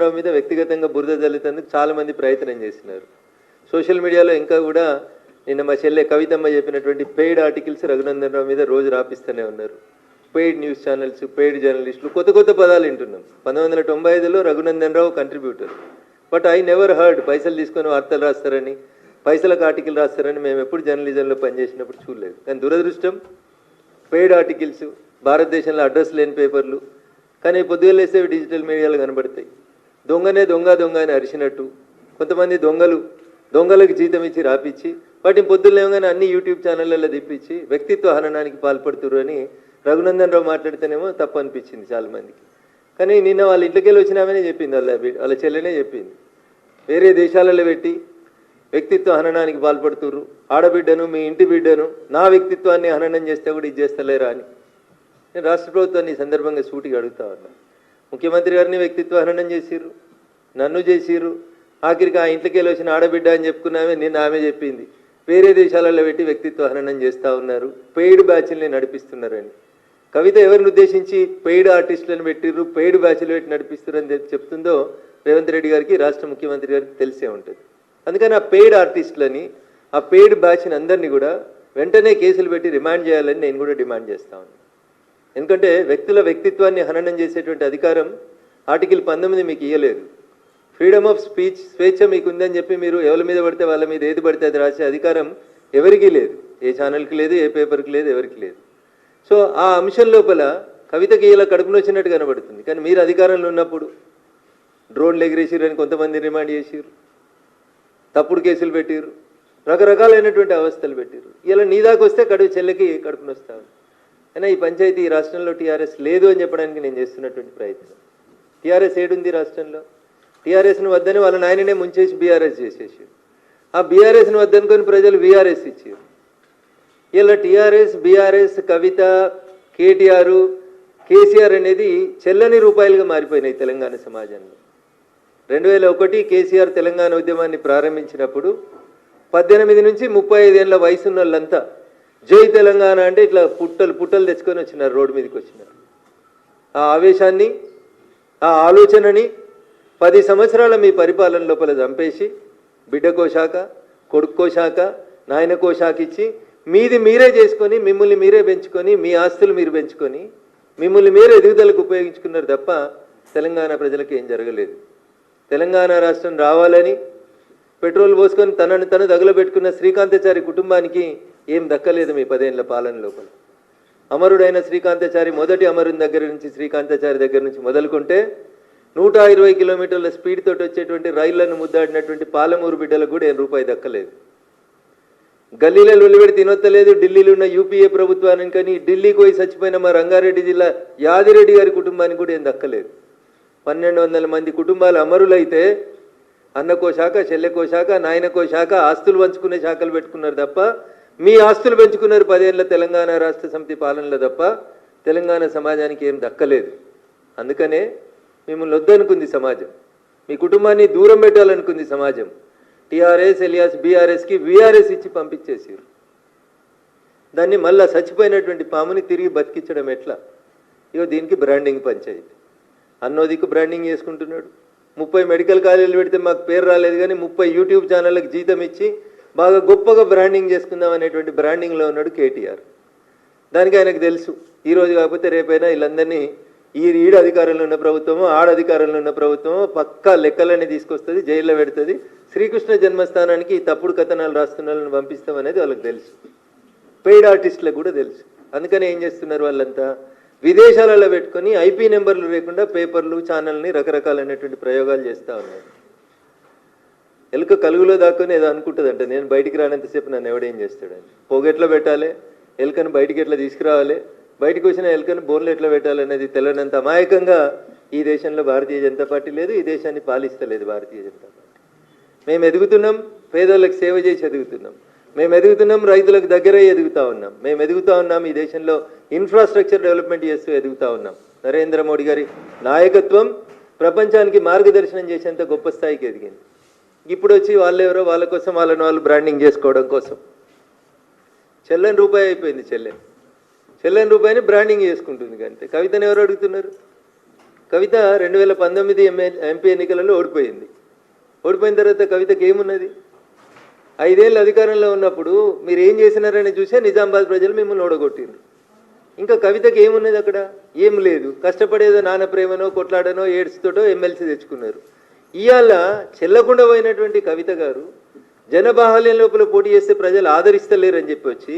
రావు మీద వ్యక్తిగతంగా బురద జల్లుతందుకు చాలా మంది ప్రయత్నం చేసినారు. సోషల్ మీడియాలో ఇంకా కూడా నిన్న మా చెల్లె కవితమ్మ చెప్పినటువంటి పెయిడ్ ఆర్టికల్స్ రఘునందన్ రావు మీద రోజు రాపిస్తూనే ఉన్నారు. పెయిడ్ న్యూస్ ఛానల్స్ పెయిడ్ జర్నలిస్టులు కొత్త కొత్త పదాలు వింటున్నాం. పంతొమ్మిది వందల తొంభై ఐదులో Raghunandan Rao contributor but I never heard పైసలు తీసుకొని వార్తలు రాస్తారని పైసలకు ఆర్టికల్ రాస్తారని మేము ఎప్పుడు జర్నలిజంలో పనిచేసినప్పుడు చూడలేదు. కానీ దురదృష్టం పెయిడ్ ఆర్టికల్స్ భారతదేశంలో అడ్రస్ లేని పేపర్లు కానీ పొద్దుగలేస్తే డిజిటల్ మీడియాలో కనబడతాయి. దొంగనే దొంగ దొంగ అని అరిచినట్టు. కొంతమంది దొంగలు దొంగలకు జీతం ఇచ్చి రాపిచ్చి వాటిని పొద్దున్న లేవగానే అన్ని యూట్యూబ్ ఛానళ్ళల్లో తెప్పించి వ్యక్తిత్వ హననానికి పాల్పడుతురు అని రఘునందన్ రావు మాట్లాడితేనేమో తప్పు అనిపించింది చాలామందికి. కానీ నిన్న వాళ్ళ ఇంట్లోకి వెళ్ళి వచ్చినామనే చెప్పింది వాళ్ళ వాళ్ళ చెల్లెనే చెప్పింది. వేరే దేశాలలో పెట్టి వ్యక్తిత్వ హననానికి పాల్పడుతుర్రు. ఆడబిడ్డను మీ ఇంటి బిడ్డను నా వ్యక్తిత్వాన్ని హననం చేస్తే కూడా ఇది చేస్తలేరా అని. నేను రాష్ట్ర ప్రభుత్వాన్ని ఈ సందర్భంగా సూటిగా అడుగుతా ఉన్నా. ముఖ్యమంత్రి గారిని వ్యక్తిత్వ హననం చేసిర్రు. నన్ను చేసిర్రు. ఆఖరికి ఆ ఇంట్లోకి వెళ్ళి వచ్చిన ఆడబిడ్డ అని చెప్పుకున్నామే నిన్న ఆమె చెప్పింది. వేరే దేశాలలో పెట్టి వ్యక్తిత్వ హననం చేస్తూ ఉన్నారు. పెయిడ్ బ్యాచ్ల్ని నడిపిస్తున్నారని. కవిత ఎవరిని ఉద్దేశించి పెయిడ్ ఆర్టిస్టులను పెట్టిర్రు పెయిడ్ బ్యాచ్లు పెట్టి నడిపిస్తున్నారని చెప్తుందో రేవంత్ రెడ్డి గారికి రాష్ట్ర ముఖ్యమంత్రి గారికి తెలిసే ఉంటుంది. అందుకని ఆ పెయిడ్ ఆర్టిస్టులని ఆ పెయిడ్ బ్యాచ్ని అందరినీ కూడా వెంటనే కేసులు పెట్టి రిమాండ్ చేయాలని నేను కూడా డిమాండ్ చేస్తాను ఎందుకంటే వ్యక్తుల వ్యక్తిత్వాన్ని హననం చేసేటువంటి అధికారం ఆర్టికల్ పంతొమ్మిది మీకు ఇవ్వలేదు ఫ్రీడమ్ ఆఫ్ స్పీచ్ స్వేచ్ఛ మీకు ఉందని చెప్పి మీరు ఎవరి మీద పడితే వాళ్ళ మీద ఏది పడితే అది రాసే అధికారం ఎవరికీ లేదు. ఏ ఛానల్కి లేదు ఏ పేపర్కి లేదు ఎవరికి లేదు. సో ఆ అంశం లోపల కవితకి ఇలా కడుపున వచ్చినట్టు కనబడుతుంది. కానీ మీరు అధికారంలో ఉన్నప్పుడు డ్రోన్లు ఎగిరేసిరని కొంతమంది రిమాండ్ చేసిర్రు. తప్పుడు కేసులు పెట్టారు రకరకాలైనటువంటి అవస్థలు పెట్టిర్రు. ఇలా నీ దాకా వస్తే కడుపు చెల్లెకి కడుపున వస్తాను అయినా ఈ పంచాయతీ ఈ రాష్ట్రంలో టీఆర్ఎస్ లేదు అని చెప్పడానికి నేను చేస్తున్నటువంటి ప్రయత్నం. టీఆర్ఎస్ ఏడుంది రాష్ట్రంలో? టీఆర్ఎస్ను వద్దని వాళ్ళ నాయననే ముంచేసి బీఆర్ఎస్ చేసేసి ఆ బీఆర్ఎస్ను వద్దనుకొని ప్రజలు బీఆర్ఎస్ ఇచ్చారు. ఇలా TRS BRS Kavitha KTR KCR అనేది చెల్లని రూపాయలుగా మారిపోయినాయి తెలంగాణ సమాజంలో. రెండు వేల ఒకటి కేసీఆర్ తెలంగాణ ఉద్యమాన్ని ప్రారంభించినప్పుడు పద్దెనిమిది నుంచి ముప్పై ఐదేళ్ళ వయసున్న వాళ్ళంతా జై తెలంగాణ అంటే ఇట్లా పుట్టలు పుట్టలు తెచ్చుకొని వచ్చినారు రోడ్డు మీదకి వచ్చినారు. ఆ ఆవేశాన్ని ఆ ఆలోచనని పది సంవత్సరాల మీ పరిపాలన లోపల చంపేసి బిడ్డకో శాఖ కొడుక్కో శాఖ నాయనకో శాఖ ఇచ్చి మీది మీరే చేసుకొని మిమ్మల్ని మీరే పెంచుకొని మీ ఆస్తులు మీరు పెంచుకొని మిమ్మల్ని మీరే ఎదుగుదలకు ఉపయోగించుకున్నారు తప్ప తెలంగాణ ప్రజలకు ఏం జరగలేదు. తెలంగాణ రాష్ట్రం రావాలని పెట్రోల్ పోసుకొని తనను తను తగులబెట్టుకున్న శ్రీకాంతచారి కుటుంబానికి ఏం దక్కలేదు మీ పదేళ్ళ పాలన లోపల. అమరుడైన శ్రీకాంతాచారి మొదటి అమరుని దగ్గర నుంచి శ్రీకాంతాచారి దగ్గర నుంచి మొదలుకుంటే నూట ఇరవై కిలోమీటర్ల స్పీడ్ తోటి వచ్చేటువంటి రైళ్ళను ముద్దాడినటువంటి పాలమూరు బిడ్డలకు కూడా ఏం రూపాయి దక్కలేదు. గల్లీలో వెలువడి తినొత్తలేదు. ఢిల్లీలో ఉన్న యూపీఏ ప్రభుత్వానికి కానీ ఢిల్లీకి పోయి చచ్చిపోయిన మా రంగారెడ్డి జిల్లా యాదిరెడ్డి గారి కుటుంబానికి కూడా ఏం దక్కలేదు. పన్నెండు వందల మంది కుటుంబాలు అమరులైతే అన్నకో శాఖ చెల్లెకో శాఖ నాయనకో శాఖ ఆస్తులు పంచుకునే శాఖలు పెట్టుకున్నారు తప్ప మీ ఆస్తులు పెంచుకున్నారు పదేళ్ళ తెలంగాణ రాష్ట్ర సమితి పాలనలో తప్ప తెలంగాణ సమాజానికి ఏం దక్కలేదు. అందుకనే మిమ్మల్ని వద్దనుకుంది సమాజం. మీ కుటుంబాన్ని దూరం పెట్టాలనుకుంది సమాజం. టీఆర్ఎస్ ఎలియాస్ బీఆర్ఎస్కి వీఆర్ఎస్ ఇచ్చి పంపించేసారు దాన్ని మళ్ళా చచ్చిపోయినటువంటి పాముని తిరిగి బతికించడం ఎట్లా? ఇగో దీనికి బ్రాండింగ్ పంచాయతీ. అన్నోదికు బ్రాండింగ్ చేసుకుంటున్నాడు. ముప్పై మెడికల్ కాలేజీలు పెడితే మాకు పేరు రాలేదు కానీ ముప్పై యూట్యూబ్ ఛానళ్ళకి జీతం ఇచ్చి బాగా గొప్పగా బ్రాండింగ్ చేసుకుందాం అనేటువంటి బ్రాండింగ్లో ఉన్నాడు కేటీఆర్. దానికి ఆయనకు తెలుసు. ఈరోజు కాకపోతే రేపైనా వీళ్ళందరినీ ఈ ఈడు అధికారంలో ఉన్న ప్రభుత్వము ఆడ అధికారంలో ఉన్న ప్రభుత్వము పక్కా లెక్కలన్నీ తీసుకొస్తుంది జైల్లో పెడుతుంది. శ్రీకృష్ణ జన్మస్థానానికి తప్పుడు కథనాలు రాస్తున్న వాళ్ళని పంపిస్తామనేది వాళ్ళకి తెలుసు. పెయిడ్ ఆర్టిస్టులకు కూడా తెలుసు. అందుకని ఏం చేస్తున్నారు వాళ్ళంతా? విదేశాలలో పెట్టుకొని ఐపీ నెంబర్లు లేకుండా పేపర్లు ఛానల్ని రకరకాలైనటువంటి ప్రయోగాలు చేస్తూ ఉన్నారు. ఎలుక కలుగులో దాక్కుని ఏదో అనుకుంటుందంట. నేను బయటికి రానంతసేపు నన్ను ఎవడేం చేస్తాడని. పోగెట్లో పెట్టాలి ఎలుకను బయటికి ఎట్లా తీసుకురావాలి? బయటకు వచ్చిన ఎలుకను బోన్లు ఎట్లా పెట్టాలి అనేది తెలియనంత అమాయకంగా ఈ దేశంలో భారతీయ జనతా పార్టీ లేదు ఈ దేశాన్ని పాలిస్తలేదు భారతీయ జనతా పార్టీ. మేము ఎదుగుతున్నాం పేదోళ్ళకి సేవ చేసి ఎదుగుతున్నాం. మేము ఎదుగుతున్నాం రైతులకు దగ్గరే ఎదుగుతా ఉన్నాం. మేము ఎదుగుతా ఉన్నాం ఈ దేశంలో ఇన్ఫ్రాస్ట్రక్చర్ డెవలప్మెంట్ చేస్తూ ఎదుగుతా ఉన్నాం. నరేంద్ర మోడీ గారి నాయకత్వం ప్రపంచానికి మార్గదర్శనం చేసేంత గొప్ప స్థాయికి ఎదిగింది. ఇప్పుడు వచ్చి వాళ్ళెవరో వాళ్ళ కోసం వాళ్ళని వాళ్ళు బ్రాండింగ్ చేసుకోవడం కోసం. చెల్లని రూపాయి అయిపోయింది చెల్లె. చెల్లని రూపాయిని బ్రాండింగ్ చేసుకుంటుంది అంతే కవితను ఎవరు అడుగుతున్నారు? కవిత రెండు వేల పంతొమ్మిది ఎంఏ ఎంపీ ఎన్నికలలో ఓడిపోయింది. ఓడిపోయిన తర్వాత కవితకి ఏమున్నది? ఐదేళ్ళు అధికారంలో ఉన్నప్పుడు మీరు ఏం చేసినారని చూసే నిజామాబాద్ ప్రజలు మిమ్మల్ని ఓడగొట్టిండ్రు ఇంకా కవితకి ఏమున్నది అక్కడ? ఏం లేదు. కష్టపడేదో నాన్న ప్రేమనో కొట్లాడనో ఏడ్స్తోటో ఎమ్మెల్సీ తెచ్చుకున్నారు. ఇవాళ చెల్లకుండా పోయినటువంటి కవిత గారు జనబాహల్యం లోపల పోటీ చేస్తే ప్రజలు ఆదరిస్తలేరని చెప్పి వచ్చి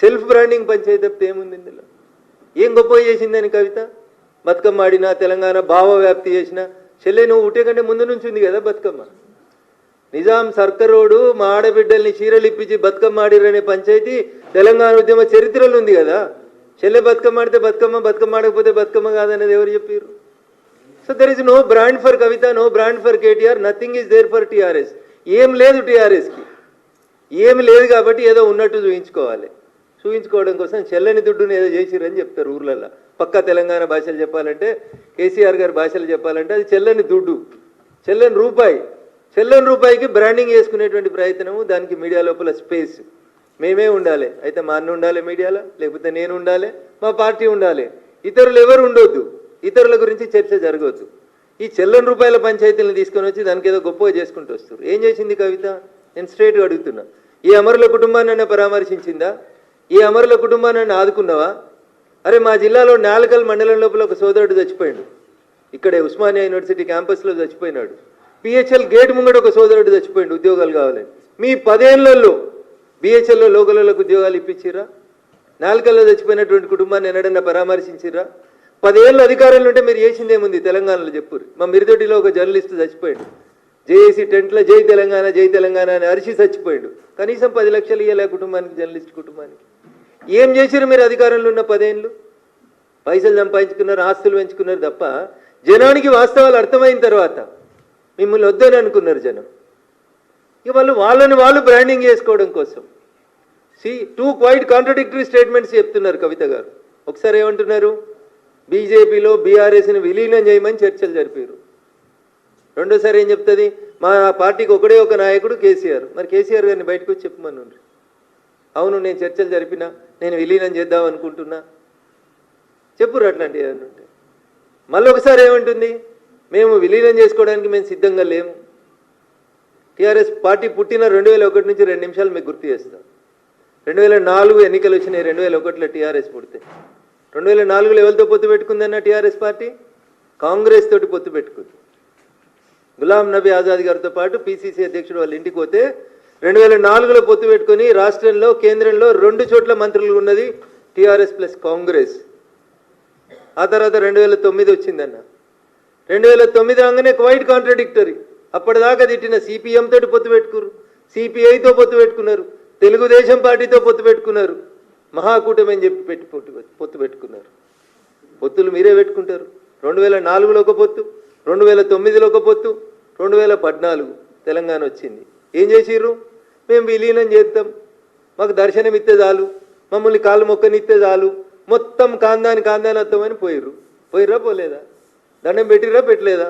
సెల్ఫ్ బ్రాండింగ్ పంచాయతీ తప్పితే ఏముంది ఇందులో? ఏం గొప్ప చేసిందని కవిత? బతుకమ్మ ఆడినా తెలంగాణ భావ వ్యాప్తి చేసిన చెల్లె నువ్వు ఉంటే కంటే ముందు నుంచి ఉంది కదా బతుకమ్మ? నిజాం సర్కరోడు మా ఆడబిడ్డల్ని చీరలు ఇప్పించి బతుకమ్మ పంచాయతీ తెలంగాణ ఉద్యమ చరిత్రలో ఉంది కదా. చెల్లె బతుకమ్మ ఆడితే బతుకమ్మ బతుకమ్మ ఆడకపోతే బతుకమ్మ కాదనేది ఎవరు చెప్పారు so there is no brand for Kavitha no brand for KTR nothing is there for TRS ఏం లేదు టీఆర్ఎస్కి ఏం లేదు కాబట్టి ఏదో ఉన్నట్టు చూపించుకోవాలి చూపించుకోవడం కోసం చెల్లని దుడ్డుని ఏదో చేసిరని చెప్తారు ఊర్లలో పక్క తెలంగాణ భాషలు చెప్పాలంటే కేసీఆర్ గారి భాషలు చెప్పాలంటే అది చెల్లని దుడ్డు. చెల్లని రూపాయి. చెల్లని రూపాయికి బ్రాండింగ్ చేసుకునేటువంటి ప్రయత్నము దానికి మీడియా లోపల స్పేస్ మేమే ఉండాలి. అయితే మా అన్న ఉండాలి మీడియాలో లేకపోతే నేను ఉండాలి మా పార్టీ ఉండాలి. ఇతరులు ఎవరు ఉండొద్దు. ఇతరుల గురించి చర్చ జరగవద్దు ఈ చెల్లని రూపాయల పంచాయతీలను తీసుకొని వచ్చి దానికి ఏదో గొప్పగా చేసుకుంటూ వస్తారు. ఏం చేసింది కవిత? నేను స్ట్రేట్గా అడుగుతున్నా. ఈ అమరుల కుటుంబాన్ని పరామర్శించిందా? ఈ అమరుల కుటుంబాన్ని ఆదుకున్నావా? అరే మా జిల్లాలో నాలుకల్ మండలం లోపల ఒక సోదరుడు చచ్చిపోయాడు. ఇక్కడే ఉస్మానియా యూనివర్సిటీ క్యాంపస్లో చచ్చిపోయినాడు. పిహెచ్ఎల్ గేట్ ముంగడ ఒక సోదరుడు చచ్చిపోయిండు ఉద్యోగాలు కావాలని మీ పదేళ్ళలో బిహెచ్ఎల్లో లోకలకు ఉద్యోగాలు ఇప్పించిరా నాలుకల్లో చచ్చిపోయినటువంటి కుటుంబాన్ని ఎన్నడన్నా పరామర్శించిరా పదేళ్ళు అధికారంలో ఉంటే మీరు చేసింది ఏముంది తెలంగాణలో చెప్పురు మా మిరిదొడ్డిలో ఒక జర్నలిస్ట్ చచ్చిపోయాడు. జేఏసీ టెంట్లో జై తెలంగాణ జై తెలంగాణ అని అరిచి చచ్చిపోయాడు. కనీసం పది లక్షలు ఇవ్వలే కుటుంబానికి జర్నలిస్ట్ కుటుంబానికి. ఏం చేశారు మీరు అధికారంలో ఉన్న పదేళ్ళు పైసలు సంపాదించుకున్నారు ఆస్తులు పెంచుకున్నారు తప్ప జనానికి వాస్తవాలు అర్థమైన తర్వాత మిమ్మల్ని వద్దని అనుకున్నారు జనం. ఇక వాళ్ళు వాళ్ళని వాళ్ళు బ్రాండింగ్ చేసుకోవడం కోసం. See too quite contradictory statements చెప్తున్నారు కవిత గారు. ఒకసారి ఏమంటున్నారు? బీజేపీలో బీఆర్ఎస్ని విలీనం చేయమని చర్చలు జరిపారు. రెండోసారి ఏం చెప్తుంది? మా పార్టీకి ఒకడే ఒక నాయకుడు కేసీఆర్. మరి కేసీఆర్ గారిని బయటకు వచ్చి చెప్పమను అవును నేను చర్చలు జరిపిన నేను విలీనం చేద్దాం అనుకుంటున్నా. చెప్పురు అట్లాంటి ఏదైనా ఉంటే మళ్ళీ ఒకసారి ఏమంటుంది? మేము విలీనం చేసుకోవడానికి మేము సిద్ధంగా లేము టీఆర్ఎస్ పార్టీ పుట్టిన రెండు వేల ఒకటి నుంచి రెండు నిమిషాలు మీకు గుర్తు చేస్తాం. రెండు వేల నాలుగు ఎన్నికలు వచ్చినాయి రెండు వేల ఒకటిలో టీఆర్ఎస్ పుడితే. రెండు వేల నాలుగులో ఎవరితో పొత్తు పెట్టుకుందన్న టీఆర్ఎస్ పార్టీ? కాంగ్రెస్ తోటి పొత్తు పెట్టుకుంది. గులాం నబీ ఆజాద్ గారితో పాటు పిసిసి అధ్యక్షుడు వాళ్ళ ఇంటికి పోతే రెండు వేల నాలుగులో పొత్తు పెట్టుకొని రాష్ట్రంలో కేంద్రంలో రెండు చోట్ల మంత్రులు ఉన్నది టీఆర్ఎస్ ప్లస్ కాంగ్రెస్. ఆ తర్వాత రెండు వేల తొమ్మిది వచ్చిందన్న. రెండు వేల తొమ్మిది రాగానే క్వైట్ కాంట్రడిక్టరీ. అప్పటిదాకా తిట్టిన సిపిఎం తోటి పొత్తు పెట్టుకున్నారు సిపిఐతో పొత్తు పెట్టుకున్నారు. తెలుగుదేశం పార్టీతో పొత్తు పెట్టుకున్నారు. మహాకూటమి అని చెప్పి పెట్టి పొత్తు పొత్తు పెట్టుకున్నారు. పొత్తులు మీరే పెట్టుకుంటారు. రెండు వేల నాలుగులో ఒక పొత్తు రెండు వేల తొమ్మిదిలో ఒక పొత్తు రెండు వేల పద్నాలుగు తెలంగాణ వచ్చింది. ఏం చేసిర్రు? మేము విలీనం చేస్తాం మాకు దర్శనం ఇస్తే చాలు. మమ్మల్ని కాళ్ళు మొక్కనిస్తే చాలు. మొత్తం కాందాని కాందాని వస్తామని పోయిర్రు. పోయిర్రా పోలేదా? దండం పెట్టిరా పెట్టలేదా?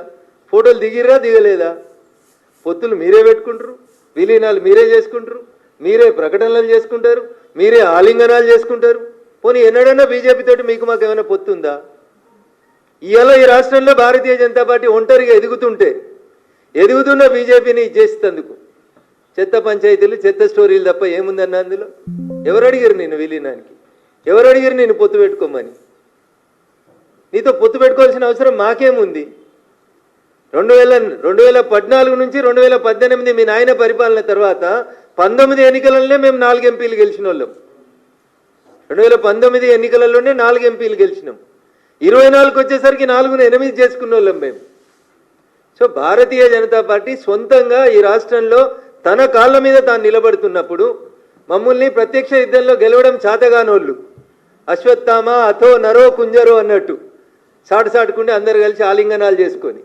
ఫోటోలు దిగిర్రా దిగలేదా? పొత్తులు మీరే పెట్టుకుంటారు విలీనాలు మీరే చేసుకుంటారు మీరే ప్రకటనలు చేసుకుంటారు మీరే ఆలింగనాలు చేసుకుంటారు. పోనీ ఎన్నడన్నా బీజేపీ తోటి మీకు మాకు ఏమైనా పొత్తుందా? ఇవాళ ఈ రాష్ట్రంలో భారతీయ జనతా పార్టీ ఒంటరిగా ఎదుగుతుంటే ఎదుగుతున్న బీజేపీని ఇచ్చేసేందుకు చెత్త పంచాయతీలు చెత్త స్టోరీలు తప్ప ఏముందన్న అందులో? ఎవరు అడిగారు నేను విలీనానికి? ఎవరు అడిగారు నేను పొత్తు పెట్టుకోమని? నీతో పొత్తు పెట్టుకోవాల్సిన అవసరం మాకేముంది? రెండు వేల రెండు వేల పద్నాలుగు నుంచి రెండు వేల పద్దెనిమిది మీ నాయన పరిపాలన తర్వాత పంతొమ్మిది ఎన్నికలలోనే మేము నాలుగు ఎంపీలు గెలిచిన వాళ్ళం రెండు వేల పంతొమ్మిది ఎన్నికలలోనే నాలుగు ఎంపీలు గెలిచినాం. ఇరవై నాలుగు వచ్చేసరికి నాలుగును ఎనిమిది చేసుకున్న వాళ్ళం మేము. సో భారతీయ జనతా పార్టీ సొంతంగా ఈ రాష్ట్రంలో తన కాళ్ళ మీద తాను నిలబడుతున్నప్పుడు మమ్మల్ని ప్రత్యక్ష యుద్ధంలో గెలవడం చాతగానోళ్ళు. అశ్వత్థామ అథో నరో కుంజరో అన్నట్టు. సాటు సాటుకుంటే అందరు కలిసి ఆలింగనాలు చేసుకొని.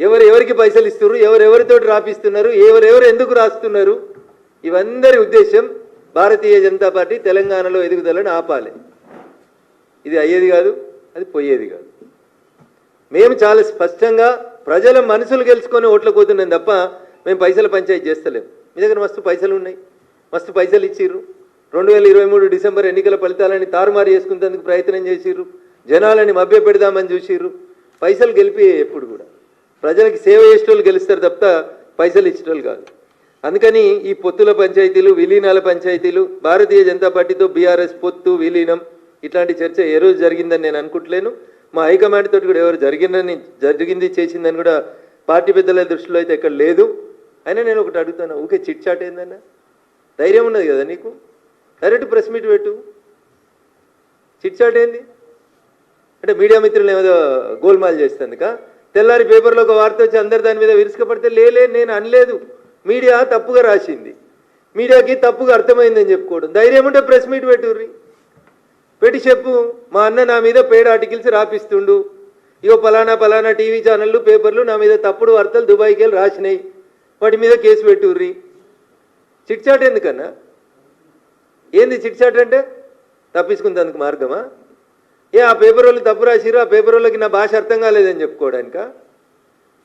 ఎవరు ఎవరికి పైసలు ఇస్తున్నారు ఎవరెవరితోటి రాపిస్తున్నారు ఎవరెవరు ఎందుకు రాస్తున్నారు? ఇవందరి ఉద్దేశం భారతీయ జనతా పార్టీ తెలంగాణలో ఎదుగుదలను ఆపాలి. ఇది అయ్యేది కాదు అది పోయేది కాదు. మేము చాలా స్పష్టంగా ప్రజల మనసులు గెలుచుకొని ఓట్లు పోతున్నాం తప్ప మేము పైసల పంచాయతీ చేస్తలేము మీ దగ్గర మస్తు పైసలు ఉన్నాయి మస్తు పైసలు ఇచ్చిర్రు. రెండు వేల ఇరవై మూడు డిసెంబర్ ఎన్నికల ఫలితాలని తారుమారు చేసుకునేందుకు ప్రయత్నం చేసిర్రు. జనాలని మభ్య పెడదామని చూసిర్రు. పైసలు గెలిపి ఎప్పుడు కూడా. ప్రజలకి సేవ చేసేటోళ్ళు గెలుస్తారు తప్ప పైసలు ఇచ్చేటోళ్ళు కాదు. అందుకని ఈ పొత్తుల పంచాయతీలు విలీనాల పంచాయతీలు భారతీయ జనతా పార్టీతో బీఆర్ఎస్ పొత్తు విలీనం ఇట్లాంటి చర్చ ఏ రోజు జరిగిందని నేను అనుకుంటలేను. మా హైకమాండ్ తోటి కూడా ఎవరు జరిగిందని జరిగింది చేసిందని కూడా పార్టీ పెద్దల దృష్టిలో అయితే ఎక్కడ లేదు. అయినా నేను ఒకటి అడుగుతాను. ఊకే చిట్ చాట్ ఏందన్నా? ధైర్యం ఉన్నది కదా నీకు? డైరెక్ట్ ప్రెస్ మీట్ పెట్టు. చిట్ చాట్ ఏంది? అంటే మీడియా మిత్రులు ఏదో గోల్మాల్ చేస్తుందిక. తెల్లారి పేపర్లో ఒక వార్త వచ్చి అందరు దాని మీద విరుసుకపడితే లేలే నేను అనలేదు. మీడియా తప్పుగా రాసింది. మీడియాకి తప్పుగా అర్థమైందని చెప్పుకోవడం. ధైర్యం ఉంటే ప్రెస్ మీట్ పెట్టుర్రి. పెట్టి చెప్పు మా అన్న నా మీద పేడ్ ఆర్టికల్స్ రాపిస్తుండు. ఇగో పలానా పలానా టీవీ ఛానళ్ళు పేపర్లు నా మీద తప్పుడు వార్తలు దుబాయ్కి వెళ్ళి రాసినాయి. వాటి మీద కేసు పెట్టుర్రి. చిట్చాట్ ఎందుకన్నా ఏంది చిట్చాట్ అంటే తప్పించుకుందానికి మార్గమా? ఏ ఆ పేపర్ వాళ్ళు తప్పు రాసిరు ఆ పేపర్ వాళ్ళకి నా భాష అర్థం కాలేదని చెప్పుకోవడానిక?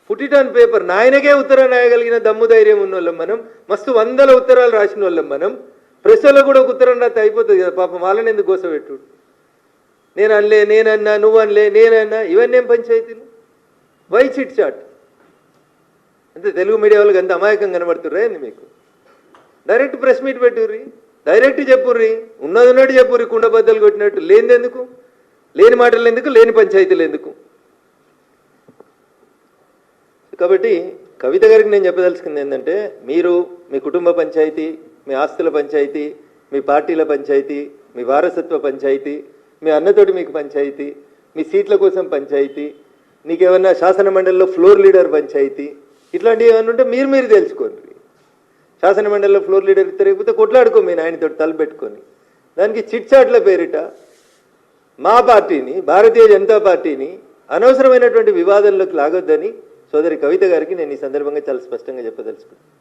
పుట్టిటాన్ పేపర్ నాయనకే ఉత్తరాలు రాయగలిగిన దమ్ము ధైర్యం ఉన్న వాళ్ళం మనం. మస్తు వందల ఉత్తరాలు రాసిన వాళ్ళం మనం ప్రెస్లో కూడా ఒక ఉత్తరం రాస్తే అయిపోతుంది కదా పాపం వాళ్ళని ఎందుకు కోసపెట్టు నేను అనలే నేనన్నా నువ్వు అనలే నేనన్నా ఇవన్నీ ఏం పంచాయతీలు? వై చిట్ చాట్ అంటే తెలుగు మీడియా వాళ్ళకి అంత అమాయకం కనబడుతుర్రా ఏంది మీకు? డైరెక్ట్ ప్రెస్ మీట్ పెట్టుర్రి డైరెక్ట్ చెప్పుర్రి ఉన్నది ఉన్నట్టు చెప్పుర్రి కుండ బద్దలు కొట్టినట్టు. లేనిది ఎందుకు? లేని మాటలు ఎందుకు? లేని పంచాయతీలు ఎందుకు? కాబట్టి కవిత గారికి నేను చెప్పదలుచుకుంది ఏంటంటే మీరు మీ కుటుంబ పంచాయతీ మీ ఆస్తుల పంచాయతీ మీ పార్టీల పంచాయతీ మీ వారసత్వ పంచాయతీ మీ అన్నతోటి మీకు పంచాయతీ మీ సీట్ల కోసం పంచాయతీ నీకేమన్నా శాసన మండలిలో ఫ్లోర్ లీడర్ పంచాయతీ ఇట్లాంటివి ఏమైనా ఉంటే మీరు మీరు తెలుసుకోండి. శాసన మండలిలో ఫ్లోర్ లీడర్ తిరగకపోతే కొట్లాడుకో మీ నాయనతో తలపెట్టుకొని దానికి చిట్చాట్ల పేరిట మా పార్టీని భారతీయ జనతా పార్టీని అనవసరమైనటువంటి వివాదంలోకి లాగొద్దని సోదరి కవిత గారికి నేను ఈ సందర్భంగా చాలా స్పష్టంగా చెప్పదలుచుకున్నాను.